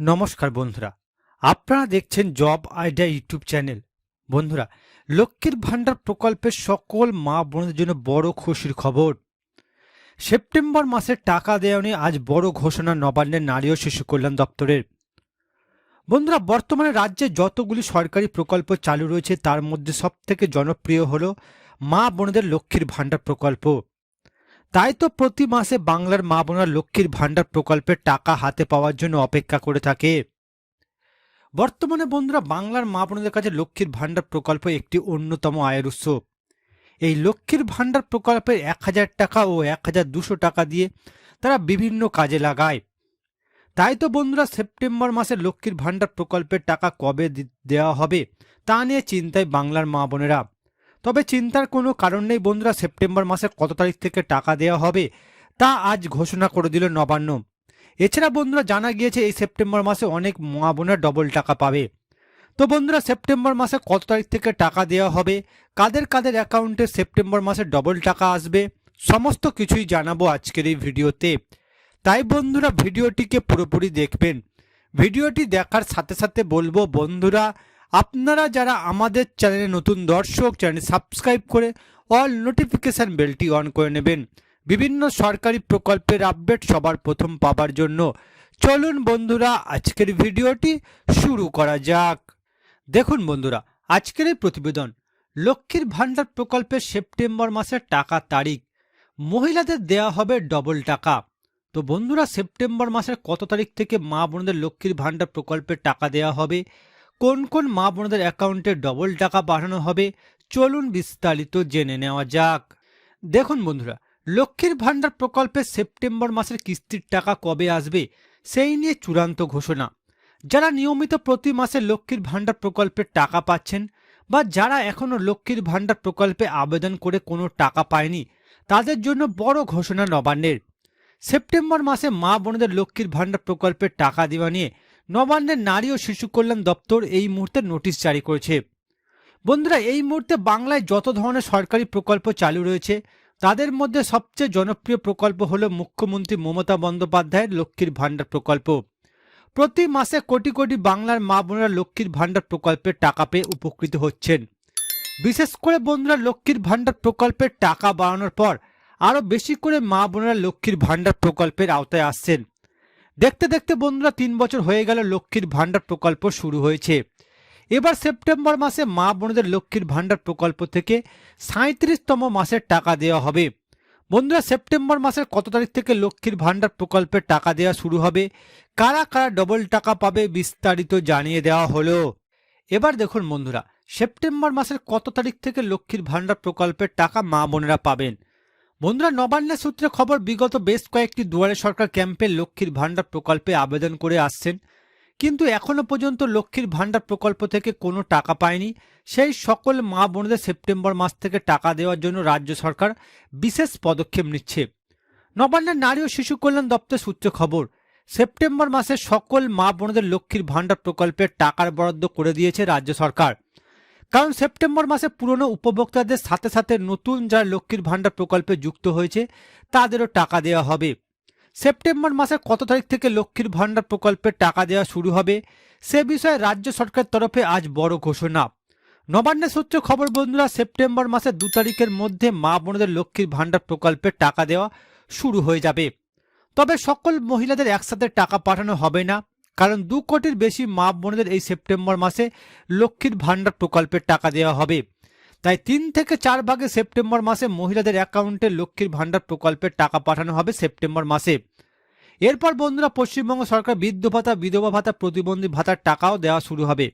নমস্কার বন্ধুরা। আপনারা দেখছেন জব আইডিয়া ইউটিউব চ্যানেল। বন্ধুরা, লক্ষ্মীর ভাণ্ডার প্রকল্পের সকল মা বোনদের জন্য বড় খুশির খবর। সেপ্টেম্বর মাসের টাকা দেওয়া নিয়ে আজ বড় ঘোষণা নবান্নের নারী ও শিশু কল্যাণ দপ্তরের। বন্ধুরা, বর্তমানে রাজ্যে যতগুলি সরকারি প্রকল্প চালু রয়েছে, তার মধ্যে সবথেকে জনপ্রিয় হলো মা বোনদের লক্ষ্মীর ভাণ্ডার প্রকল্প। তাই তো প্রতি মাসে বাংলার মা বোনরা লক্ষ্মীর ভাণ্ডার প্রকল্পের টাকা হাতে পাওয়ার জন্য অপেক্ষা করে থাকে। বর্তমানে বন্ধুরা বাংলার মা বোনদের কাছে লক্ষ্মীর ভাণ্ডার প্রকল্প একটি অন্যতম আয়ের উৎস। এই লক্ষ্মীর ভাণ্ডার প্রকল্পের এক হাজার টাকা ও এক হাজার দুশো টাকা দিয়ে তারা বিভিন্ন কাজে লাগায়। তাই তো বন্ধুরা সেপ্টেম্বর মাসে লক্ষ্মীর ভাণ্ডার প্রকল্পের টাকা কবে দেওয়া হবে তা নিয়ে চিন্তায় বাংলার মা বোনেরা। তবে চিন্তার কোনো কারণ নেই বন্ধুরা, সেপ্টেম্বর মাসে কত তারিখ থেকে টাকা দেওয়া হবে তা আজ ঘোষণা করে দিল নবান্ন। এছাড়া বন্ধুরা জানা গিয়েছে এই সেপ্টেম্বর মাসে অনেক মা বোনের ডবল টাকা পাবে। তো বন্ধুরা, সেপ্টেম্বর মাসে কত তারিখ থেকে টাকা দেওয়া হবে, কাদের কাদের অ্যাকাউন্টে সেপ্টেম্বর মাসে ডবল টাকা আসবে, সমস্ত কিছুই জানাব আজকের এই ভিডিওতে। তাই বন্ধুরা, ভিডিওটিকে পুরোপুরি দেখবেন। ভিডিওটি দেখার সাথে সাথে বলব, বন্ধুরা আপনারা যারা আমাদের চ্যানেলে নতুন দর্শক চ্যানেল সাবস্ক্রাইব করে অল নোটিফিকেশান বেলটি অন করে নেবেন। বিভিন্ন সরকারি প্রকল্পের আপডেট সবার প্রথম পাবার জন্য চলুন বন্ধুরা, আজকের ভিডিওটি শুরু করা যাক। দেখুন বন্ধুরা, আজকের এই প্রতিবেদন, লক্ষ্মীর ভাণ্ডার প্রকল্পের সেপ্টেম্বর মাসের টাকা তারিখ। মহিলাদের দেয়া হবে ডবল টাকা। তো বন্ধুরা, সেপ্টেম্বর মাসের কত তারিখ থেকে মা বোনদের লক্ষ্মীর ভাণ্ডার প্রকল্পের টাকা দেওয়া হবে? কোন কোন মা বোনদের অ্যাকাউন্টে ডবল টাকা পাঠানো হবে, চলুন বিস্তারিত জেনে নেওয়া যাক। দেখুন বন্ধুরা, লক্ষ্মীর ভাণ্ডার প্রকল্পে সেপ্টেম্বর মাসের কিস্তির টাকা কবে আসবে, সেই নিয়ে চূড়ান্ত ঘোষণা। যারা নিয়মিত প্রতি মাসে লক্ষ্মীর ভাণ্ডার প্রকল্পের টাকা পাচ্ছেন বা যারা এখনও লক্ষ্মীর ভাণ্ডার প্রকল্পে আবেদন করে কোনো টাকা পায়নি, তাদের জন্য বড় ঘোষণা নবান্নের। সেপ্টেম্বর মাসে মা বোনদের লক্ষ্মীর ভাণ্ডার প্রকল্পের টাকা দেওয়া নিয়ে নবান্নের নারী ও শিশু কল্যাণ দপ্তর এই মুহূর্তে নোটিশ জারি করেছে। বন্ধুরা, এই মুহূর্তে বাংলায় যত ধরনের সরকারি প্রকল্প চালু রয়েছে, তাদের মধ্যে সবচেয়ে জনপ্রিয় প্রকল্প হল মুখ্যমন্ত্রী মমতা বন্দ্যোপাধ্যায়ের লক্ষ্মীর ভাণ্ডার প্রকল্প। প্রতি মাসে কোটি কোটি বাংলার মা বোনেরা লক্ষ্মীর ভাণ্ডার প্রকল্পের টাকা পেয়ে উপকৃত হচ্ছেন। বিশেষ করে বন্ধুরা, লক্ষ্মীর ভাণ্ডার প্রকল্পের টাকা বাড়ানোর পর আরও বেশি করে মা বোনেরা লক্ষ্মীর ভাণ্ডার প্রকল্পের আওতায় আসছেন। দেখতে দেখতে বন্ধুরা তিন বছর হয়ে গেল লক্ষ্মীর ভাণ্ডার প্রকল্প শুরু হয়েছে। এবার সেপ্টেম্বর মাসে মা বোনদের লক্ষ্মীর ভাণ্ডার প্রকল্প থেকে সাঁত্রিশতম মাসের টাকা দেওয়া হবে। বন্ধুরা সেপ্টেম্বর মাসের কত তারিখ থেকে লক্ষ্মীর ভাণ্ডার প্রকল্পের টাকা দেওয়া শুরু হবে? কারা কারা ডবল টাকা পাবে বিস্তারিত জানিয়ে দেওয়া হলো। এবার দেখুন বন্ধুরা, সেপ্টেম্বর মাসের কত তারিখ থেকে লক্ষ্মীর ভাণ্ডার প্রকল্পের টাকা মা বোনেরা পাবেন? বন্ধুরা নবান্নের সূত্রে খবর, বিগত বেশ কয়েকটি দুয়ারে সরকার ক্যাম্পে লক্ষ্মীর ভাণ্ডার প্রকল্পে আবেদন করে আসছেন। কিন্তু এখনও পর্যন্ত লক্ষ্মীর ভাণ্ডার প্রকল্প থেকে কোনো টাকা পায়নি। সেই সকল মা বোনদের সেপ্টেম্বর মাস থেকে টাকা দেওয়ার জন্য রাজ্য সরকার বিশেষ পদক্ষেপ নিচ্ছে। নবান্নের নারী ও শিশু কল্যাণ দপ্তর সূত্রে খবর, সেপ্টেম্বর মাসে সকল মা বোনদের লক্ষ্মীর ভাণ্ডার প্রকল্পের টাকার বরাদ্দ করে দিয়েছে রাজ্য সরকার। কারণ সেপ্টেম্বর মাসে পুরনো উপভোক্তাদের সাথে সাথে নতুন যারা লক্ষ্মীর ভাণ্ডার প্রকল্পে যুক্ত হয়েছে, তাদেরও টাকা দেওয়া হবে। সেপ্টেম্বর মাসের কত তারিখ থেকে লক্ষ্মীর ভাণ্ডার প্রকল্পের টাকা দেওয়া শুরু হবে, সে বিষয়ে রাজ্য সরকারের তরফে আজ বড় ঘোষণা। নবান্নের সূত্রে খবর, বন্ধুরা, সেপ্টেম্বর মাসের দু তারিখের মধ্যে মা বোনদের লক্ষ্মীর ভাণ্ডার প্রকল্পের টাকা দেওয়া শুরু হয়ে যাবে। তবে সকল মহিলাদের একসাথে টাকা পাঠানো হবে না। কারণ দু কোটির বেশি মা বোনদের এই সেপ্টেম্বর মাসে লক্ষ্মীর ভাণ্ডার প্রকল্পের টাকা দেওয়া হবে। তাই তিন থেকে চার ভাগে সেপ্টেম্বর মাসে মহিলাদের অ্যাকাউন্টে লক্ষ্মীর ভাণ্ডার প্রকল্পের টাকা পাঠানো হবে সেপ্টেম্বর মাসে। এরপর বন্ধুরা পশ্চিমবঙ্গ সরকার বৃদ্ধ ভাতা, বিধবা ভাতা, প্রতিবন্ধী ভাতার টাকাও দেওয়া শুরু হবে।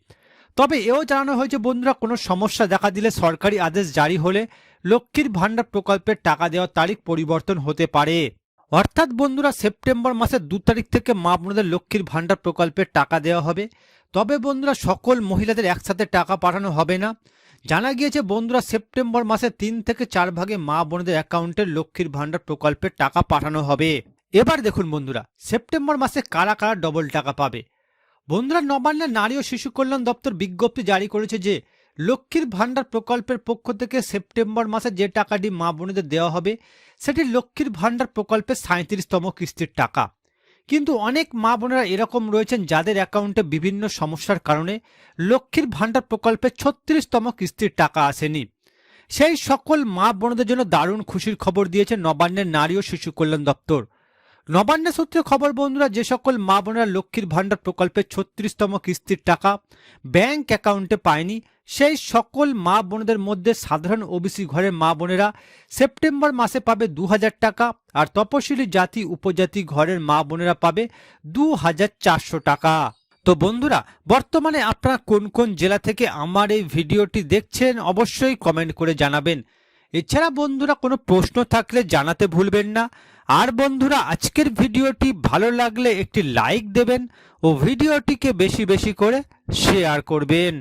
তবে এও জানানো হয়েছে, বন্ধুরা, কোনো সমস্যা দেখা দিলে সরকারি আদেশ জারি হলে লক্ষ্মীর ভাণ্ডার প্রকল্পের টাকা দেওয়ার তারিখ পরিবর্তন হতে পারে। অর্থাৎ বন্ধুরা, সেপ্টেম্বর মাসের দু তারিখ থেকে মা বোনদের লক্ষ্মীর ভাণ্ডার প্রকল্পের টাকা দেওয়া হবে। তবে বন্ধুরা, সকল মহিলাদের একসাথে টাকা পাঠানো হবে না। জানা গিয়েছে, বন্ধুরা, সেপ্টেম্বর মাসে তিন থেকে চার ভাগে মা বোনদের অ্যাকাউন্টে লক্ষ্মীর ভাণ্ডার প্রকল্পে টাকা পাঠানো হবে। এবার দেখুন বন্ধুরা, সেপ্টেম্বর মাসে কারা কারা ডবল টাকা পাবে? বন্ধুরা, নবান্নের নারী ও শিশু কল্যাণ দপ্তর বিজ্ঞপ্তি জারি করেছে যে লক্ষ্মীর ভাণ্ডার প্রকল্পের পক্ষ থেকে সেপ্টেম্বর মাসে যে টাকাটি মা বোনেদের দেওয়া হবে, সেটি লক্ষ্মীর ভাণ্ডার প্রকল্পের সাঁত্রিশতম কিস্তির টাকা। কিন্তু অনেক মা বোনেরা এরকম রয়েছেন যাদের অ্যাকাউন্টে বিভিন্ন সমস্যার কারণে লক্ষ্মীর ভাণ্ডার প্রকল্পে ছত্রিশতম কিস্তির টাকা আসেনি। সেই সকল মা বোনদের জন্য দারুণ খুশির খবর দিয়েছে নবান্নের নারী ও শিশু কল্যাণ দপ্তর। নবান্নের সূত্রে খবর, বন্ধুরা, যে সকল মা বোনেরা লক্ষ্মীর ভাণ্ডার প্রকল্পের ছত্রিশতম কিস্তির টাকা ব্যাংক অ্যাকাউন্টে পায়নি সেই সকল মা বোনদের মধ্যে সাধারণ ওবিসি ঘরের মা বোনেরা সেপ্টেম্বর মাসে পাবে দু হাজার টাকা আর তপশিলি জাতি উপজাতি ঘরের মা বোনেরা পাবে দু হাজার চারশো টাকা। তো বন্ধুরা, বর্তমানে আপনারা কোন কোন জেলা থেকে আমার এই ভিডিওটি দেখছেন অবশ্যই কমেন্ট করে জানাবেন। এছাড়া বন্ধুরা, কোনো প্রশ্ন থাকলে জানাতে ভুলবেন না। আর বন্ধুরা, আজকের ভিডিওটি ভালো লাগলে একটি লাইক দেবেন ও ভিডিওটিকে বেশি বেশি করে শেয়ার করবেন।